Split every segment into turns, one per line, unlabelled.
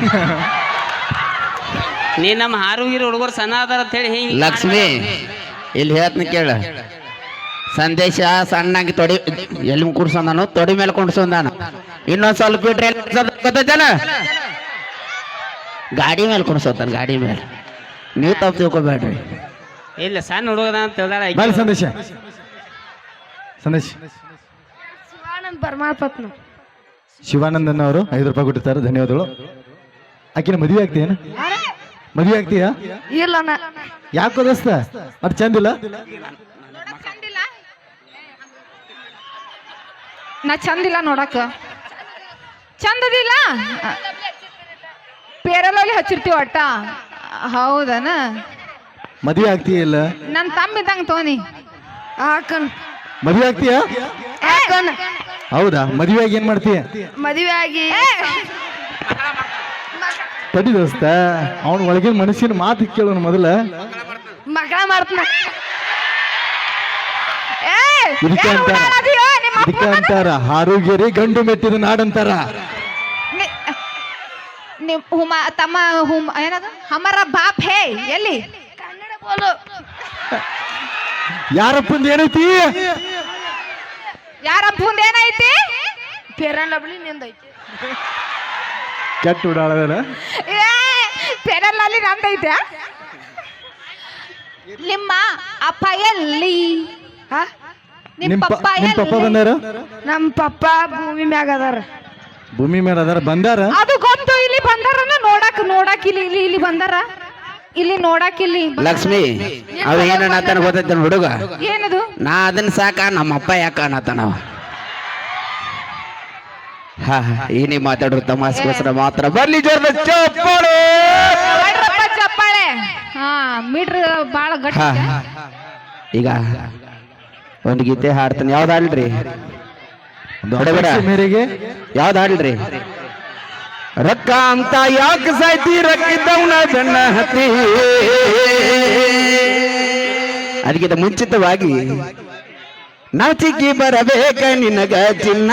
ನೀ ನಮ್ಮ ಹಾರುಗಿರಿ ಹುಡುಗರು ಸಣ್ಣ ಅದಾರ ಅಂತ ಹೇಳಿ ಹಿಂಗೆ
ಲಕ್ಷ್ಮಿ ಇಲ್ಲಿ ಹೇಳ್ತೀನಿ ಕೇಳ. ಸಂದೇಶ ಸಣ್ಣಂಗೆ ತೊಡಿ ಎಲ್ಲಿ ಕುಡ್ಸಂದಾನು ತೊಡಿ ಮೇಲೆ ಕುಡ್ಸೊಂದಾನು ಇನ್ನೊಂದು ಸ್ವಲ್ಪ ಬಿಟ್ರೆ ಗೊತ್ತೈತೇನ ಗಾಡಿ ಮೇಲೆ ಕುಡ್ಸೋತಾನ ಗಾಡಿ ಮೇಲೆ. ನೀವು ತಪ್ಪು ತಿಳ್ಕೊಬೇಡ್ರಿ.
ಇಲ್ಲ ಸಣ್ಣ ಹುಡುಗದ ಅಂತ ಹೇಳ್ದಾಳ
ಸಂದೇಶ. ಸಂದೇಶ.
ಶಿವಾನಂದ್ ಪರಮಾತ್ಮ
ಶಿವಾನಂದನ್ ಅವರು ಐದು ರೂಪಾಯಿ ಕೊಟ್ಟಿರ್ತಾರೆ ಧನ್ಯವಾದಗಳು. ಆಕಿನ ಮದುವೆ ಆಗ್ತೀಯೇನು? ಮದುವೆ ಆಗ್ತೀಯಾ?
ಇಲ್ಲ ಅಣ್ಣ.
ಯಾಕೋ ದೋಸ್ತ ಅದು ಚಂದಿಲ್ಲ
ನಾ ಚಂದಿಲ್ಲ ನೋಡಕ್ಕ ಚಂದದಿಲ್ಲ ಪೇರಲಲ್ಲಿ ಹಚ್ಚಿರ್ತೀವಿ ಒಟ್ಟ ಹೌದನ?
ಮದುವೆ ಆಗ್ತೀಯಲ್ಲ
ನನ್ನ ತಮ್ಮ ಇದ್ದಂಗ ತೋನಿ.
ಹಾಕನ್
ಮದುವೆ ಆಗ್ತೀಯ? ಹೌದಾ? ಮದುವೆ ಆಗಿ ಏನ್ ಮಾಡ್ತೀಯ?
ಮದುವೆ ಆಗಿ
ತಡಿ ದೋಸ್ತ ಅವನ ಒಳಗಿನ ಮನುಷ್ಯನ ಮಾತು ಕೇಳೋಣ ಮೊದಲ.
ಮಗಳ ಮಾಡ್ತಾನ.
ಇದಕ್ಕೆ ಅಂತಾರ? ಇದಕ್ಕೆ ಅಂತಾರ? ಹಾರುಗೆರೆ ಗಂಡು ಮೆಟ್ಟಿದ ನಾಡಂತಾರ.
ನಿಮ್ ಹುಮ ತಮ್ಮ ಹುಮ್ ಏನದು? ಹಮರ ಬಾಪ್ ಹೇ ಎಲ್ಲಿ?
ಕನ್ನಡ ಬೋಲು.
ಯಾರಪ್ಪಂದ ಏನೈತಿ?
ಯಾರಪ್ಪ ಮುಂದೆ ಏನೈತಿ?
ಪೇರನ್ ಲಬ್ಲಿ ನಿಂದೈತಿ.
ಕೆಟ್ಟ ಉಡಾಳದ
ಏ ಪೆರಲಲ್ಲಿ ನಂದೈತೆ ನಿಮ್ಮ ಅಪ್ಪ ಎಲ್ಲಿ
ಹಾ?
ನಿಮ್
ನಿಮ್ ಪ-
ಪಪ್ಪ
ನಿಮ್ ಪಪ್ಪ
ಎಲ್ಲಿ
ಬಂದಾರ?
ನಮ್ಮ ಪಪ್ಪ ಭೂಮಿ ಮ್ಯಾಗ ಅದಾರ.
ಭೂಮಿ ಮೇಲೆ ಅದಾರ ಬಂದಾರ?
ಅದು ಗೊತ್ತು ಇಲ್ಲಿ ಬಂದಾರನ ನೋಡಕ್ ನೋಡಕ್ ಇಲ್ಲಿ ಇಲ್ಲಿ ಇಲ್ಲಿ ಬಂದಾರ. ಇಲ್ಲಿ ನೋಡಕ್ ಇಲ್ಲಿ ಲಕ್ಷ್ಮಿ
ಲಕ್ಷ್ಮಿ ಅವ ಏನನ್ನತಾನ ಗೊತ್ತೈತೆ ಹುಡುಗ?
ಏನದು?
ನಾ ಅದನ್ನ ಸಾಕ ನಮ್ಮ ಅಪ್ಪ ಯಾಕ ಅನ್ನತಾನವ ಹಾ ಏನೇ ಮಾತಾಡ್ರು ತಮಾಸ್ಗೋಸ್ಕರ ಮಾತ್ರ. ಬರ್ಲಿ ಜೋರದ ಚಪ್ಪಾಳೆ.
ಹೊಡ್ರಪ್ಪ ಚಪ್ಪಾಳೆ. ಹಾ ಮೀಟ್ರ್ ಬಾಳ ಗಟ್ಟಿ
ಹಾ ಈಗ ಒಂದು ಗೀತೆ ಹಾಡ್ತಾನೆ. ಯಾವ್ದು ಹಾಡ್ರಿ? ಬಡಬಡ
ಮೇರೆಗೆ
ಯಾವ್ದು ಹಾಡ್ರಿ? ರೊಕ್ಕ ಅಂತ ಯಾಕೆ ಸಾಯ್ತಿ? ರೊಕ್ಕ ಇದ್ದವನ ಬೆನ್ನ ಹತ್ತಿ. ಅದಕ್ಕಿಂತ ಮುಂಚಿತವಾಗಿ ನಾಚಿಕೆ ಬರಬೇಕ ನಿನಗ ಚಿನ್ನ.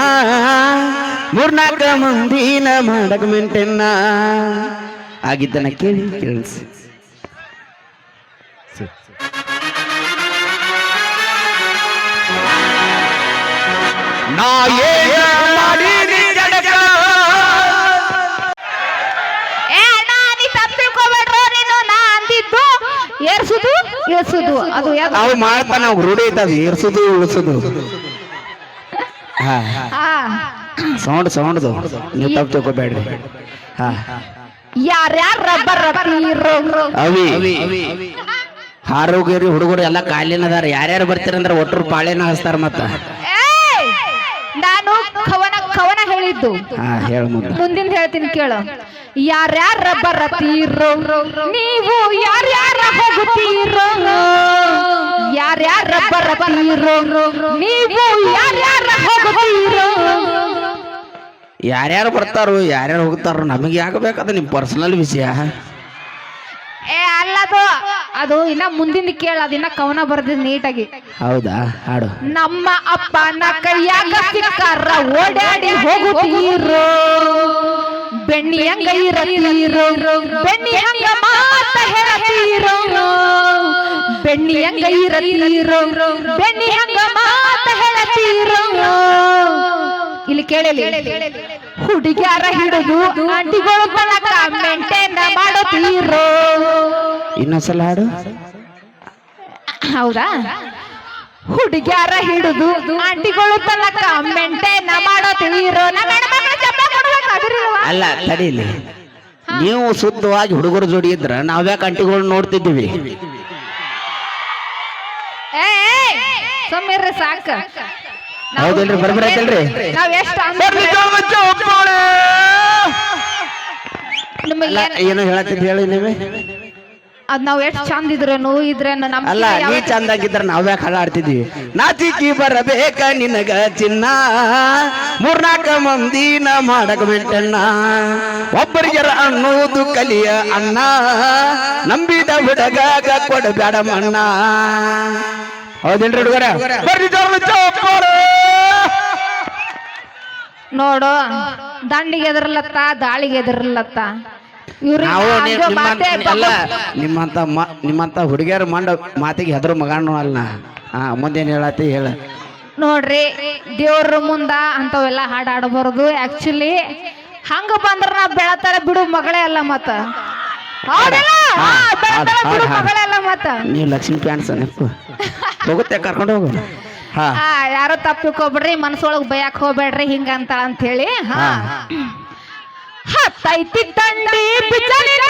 ಮೂರ್ನಾಲ್ಕ ಮಂದಿನ ಮಾಡಕ್ ಮೆಂಟೆನ್ನ. ಆಗಿದ್ದನ ಕೇಳಿ ಕೇಳಿಸಿ. ನಾ
ಏರ್ಸುದು ಅದು?
ನಾವು ಮಾಡ್ತಾ ನಾವು ರೂಢಿ ಐತದ ಏರ್ಸುದು ಉಳಿಸುದು. ಹಾ. ಸೌಂಡ್ ಸೌಂಡ್ದು ನೀವು ತಪ್ಪು ತಿಳ್ಕೊಬೇಡ್ರಿ. ಹಾ.
ಯಾರ್ಯಾರ ರಬ್ಬರ್
ಅವಿ. ಹಾರೋಗಿರಿ ಹುಡುಗರು ಎಲ್ಲ ಕಾಲಿನ ಅದಾರ. ಯಾರ್ಯಾರು ಬರ್ತೀರಂದ್ರ ಒಟ್ಟರು ಪಾಳೆನ ಹಸ್ತಾರ ಮತ್ತ!
ನಾನು ಕವನ ಕವನ ಹೇಳಿದ್ದು.
ಹಾ ಹೇಳ ಮುಂದ.
ಮುಂದಿನ ಹೇಳ್ತೀನಿ ಕೇಳು. ಯಾರ್ಯಾರ ಬರತೀರೋ ನೀವು ಯಾರ್ಯಾರ ಹೋಗುತ್ತೀರೋ? ಯಾರ್ಯಾರ ಬರತೀರೋ ನೀವು ಯಾರ್ಯಾರು
ಬರ್ತಾರೋ ಯಾರ್ಯಾರು ಹೋಗ್ತಾರೋ ನಮಗೆ ಯಾಕೆ ಅದು ನಿಮ್ ಪರ್ಸನಲ್ ವಿಷಯ?
ಏ ಅಲ್ಲದು ಅದು ಇನ್ನ ಮುಂದಿನ ಕೇಳ ಅದಿನ್ನ ಕವನ ಬರ್ದಿದ್ ನೀಟಾಗಿ.
ಹೌದಾ? ಹಾಡು.
ನಮ್ಮ ಅಪ್ಪನ ಕೈಯಾಗ ಸಿಕ್ಕಾರ ಓಡಾಡಿ ಹೋಗುತ್ತೀರೋ ಬೆಣ್ಣಿ ಹಂಗ ಇರತೀರೋ ಬೆಣ್ಣಿ ಹಂಗ ಮಾತ ಹೇಳತೀರೋ ಬೆಣ್ಣಿ ಹಂಗ ಇರತೀರೋ ಬೆಣ್ಣಿ ಹಂಗ ಮಾತ ಹೇಳತೀರೋ ಇಲ್ಲಿ ಕೇಳಲಿ? ಹುಡುಗ್ಯಾರ ಹಿಡಿದು ಅಂಟಿಗಳು ಮಾಡೋತೀರೋ ಮೆಂಟೇನ್ ಮಾಡುತ್ತೀರೋ
ಇನ್ನೊಂದ್ಸಲ ಹಾಡು.
ಹೌದಾ? ಹುಡುಗಿಯರ ಹಿಡಿದು ಆಂಟಿಗಳು ತನಕ ಮೆಂಟೇನ ನಮ್ಮ ಹೆಣ್ಮಕ್ಳು ಕೊಡ್ಬೇಕು
ಅಲ್ಲ ತಡೀಲಿ. ನೀವು ಶುದ್ಧವಾಗಿ ಹುಡುಗರ ಜೋಡಿ ಇದ್ರ ನಾವ್ಯಾಕೆ ಅಂಟಿಗಳು ನೋಡ್ತಿದ್ದೀವಿ?
ಏ ಸುಮ್ಮಿರ್ರಿ ಸಾಕ.
ಹೌದಿಲ್ರಿ ಬರ್ಬರ ಐತಲ್ರಿ
ನಾವ್ ಎಷ್ಟು
ಏನು ಹೇಳತ್ತಿದ್ ಹೇಳಿ ನೀವೇ?
ಅದ್ ನಾವ್ ಎಷ್ಟ್ ಚಂದ ಇದ್ರೇನು ಇದ್ರೇನು ನಮ್
ಅಲ್ಲ ನೀ ಚಂದಾಗಿದ್ರ ನಾವ್ಯಾಕೆ ಹಾಡಾಡ್ತಿದ್ವಿ ನಾಚಿಕಿ ಬರಬೇಕ ನಿನಗ ಚಿನ್ನ? ಮೂರ್ನಾಲ್ಕ ಮಂದಿನ ಮಾಡಕ ಮೆಂಟಣ್ಣ ಒಬ್ಬರಿಗೆರ ಅನ್ನೋದು ಕಲಿಯ ಅಣ್ಣ. ನಂಬಿದ ಹುಡುಗಾಗ ಕೊಡಬೇಡ ಮಣ್ಣ. ಹೌದಿಲ್ರಿ ಹುಡುಗರ? ಬರ್ರಿ ಜೋರ್ಲಿ ಚಪ್ಪಾಳೆ.
ನೋಡು ದಂಡಿಗೆ ಎದರ್ಲತ್ತ ದಾಳಿಗೆ ಎದರ್ಲತ್ತ.
ನಾವು ನಿಮ್ಮಂತ ಅಲ್ಲ ನಿಮ್ಮಂತ ಮ- ನಿಮ್ಮಂತ ಹುಡುಗಿಯರ ಮಂಡ ಮಾತಿಗೆ ಹೆದರು ಮಗನು ಅಲ್ಲ ಹಾ ಮುಂದೇನು ಹೇಳತ್ತಿ ಹೇಳ.
ನೋಡ್ರಿ ದೇವ್ರ ಮುಂದ ಅಂತವೆಲ್ಲ ಹಾಡ್ ಆಡಬಾರ್ದು ಆಕ್ಚುಲಿ ಹಂಗ ಬಂದ್ರ ನಾ ಬೆಳತಾರ ಬಿಡು ಮಗಳೇ ಅಲ್ಲ ಮತ್ತ. ಹೌದಲ್ಲ? ಹಾ, ಬೆಳತಾರ
ಹಾಡ್,
ಬಿಡು
ಹಾಡ್, ಹಾಡ್.
ಮಗಳೇ ಅಲ್ಲ ಮತ್ತ.
ನೀವು ಲಕ್ಷ್ಮೀ ಪ್ಯಾಂಟ್ಸ್ ನೆಪ್ಪು. ಹೋಗುತ್ತೆ ಕರ್ಕೊಂಡು ಹೋಗು. ಹಾ.
ಆ ಯಾರು ತಪ್ಪಿಕೋಬೇಡ್ರಿ ಮನಸ್ಸೊಳಗ್ ಬಯಕ್ ಹೋಗ್ಬೇಡ್ರಿ ಹಿಂಗ ಅಂತ ಅಂತ ಹೇಳಿ ಹಾ. ಹತ್ತೈತಿ ತಂಡಿ ಬಿಚ್ಚಲಿನ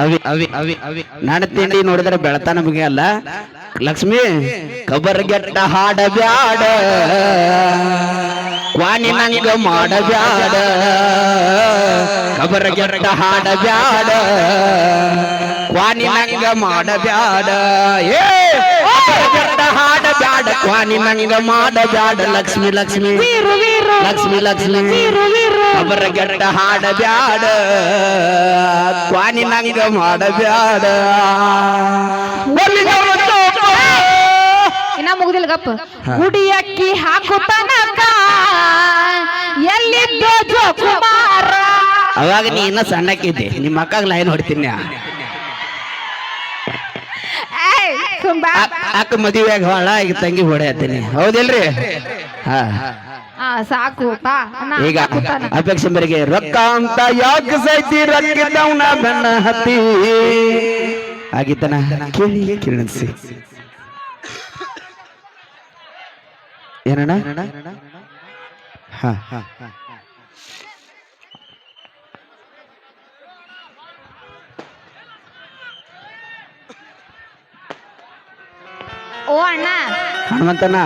ಅವಿ ಅವಿ ಅವಿ ಅವಿ ತಿಂಡಿ ನೋಡಿದ್ರೆ ಬೆಳತಾನ ನಮಗೆ ಅಲ್ಲ. ಲಕ್ಷ್ಮಿ ಕಬರ್ಗೆಟ್ಟ ಹಾಡ ಬ್ಯಾಡ. ಕ್ವಾನಿ ನಂಗ ಮಾಡ ಬ್ಯಾಡ. ಕಬರ್ಗೆಟ್ಟ ಹಾಡ ಬ್ಯಾಡ. ಕ್ವಾನಿ ನಂಗ ಮಾಡಬ್ಯಾಡ ಏ ಕಬರ್ಗೆಟ್ಟ ಹಾಡ ಬ್ಯಾಡ. ಕ್ವಾನಿ ನಂಗ ಮಾಡ ಬ್ಯಾಡ. ಲಕ್ಷ್ಮಿ
ಲಕ್ಷ್ಮಿ.
ಲಕ್ಷ್ಮಿ ಲಕ್ಷ್ಮಿ.
ವೀರು
ಗೆಟ್ಟ ಹಾಡಬ್ಯಾಡ ಕ್ವಾನಿ ನಂಗ ಮಾಡಬ್ಯಾಡ
ಇನ್ನ ಮುಗುದಿಲ್ಲ ಗಪ್ಪ. ಗುಡಿ ಅಕ್ಕಿ ಹಾಕು ತನಕ ಎಲ್ಲಿದ್ದೋ ಜೋಕುಮಾರ.
ಅವಾಗ ನೀ ಇನ್ನ ಸಣ್ಣಕ್ಕಿದ್ದೆ. ನಿಮ್ಮ ಅಕ್ಕಾಗ ಲೈನ್ ಹೊಡಿತೀನಿ.
ಏಯ್, ಮದುವೆ.
ಅಕ್ಕ ಮದುವೆಯಾಗ ಹೊಳ ಈಗ ತಂಗಿ ಹೊಡೆಯತ್ತೀನಿ ಹೌದಿಲ್ರಿ? ಹಾ.
ಸಾಕು
ಈಗ ಅಪೇಕ್ಷೆ ಮೇರೆಗೆ ರೊಕ್ಕ ಅಂತ ಯಾಕೆ ಸೈತಿ ರೊಕ್ಕಿದ್ದವನ ಬೆನ್ನ ಹತ್ತಿ. ಆಗಿತ್ತನ ಕೇಳಿ ಕಿರಣಸಿ ಏನಣ್ಣ? ಹಾ ಹಾ.
ಓ ಅಣ್ಣ.
ಹನುಮಂತನ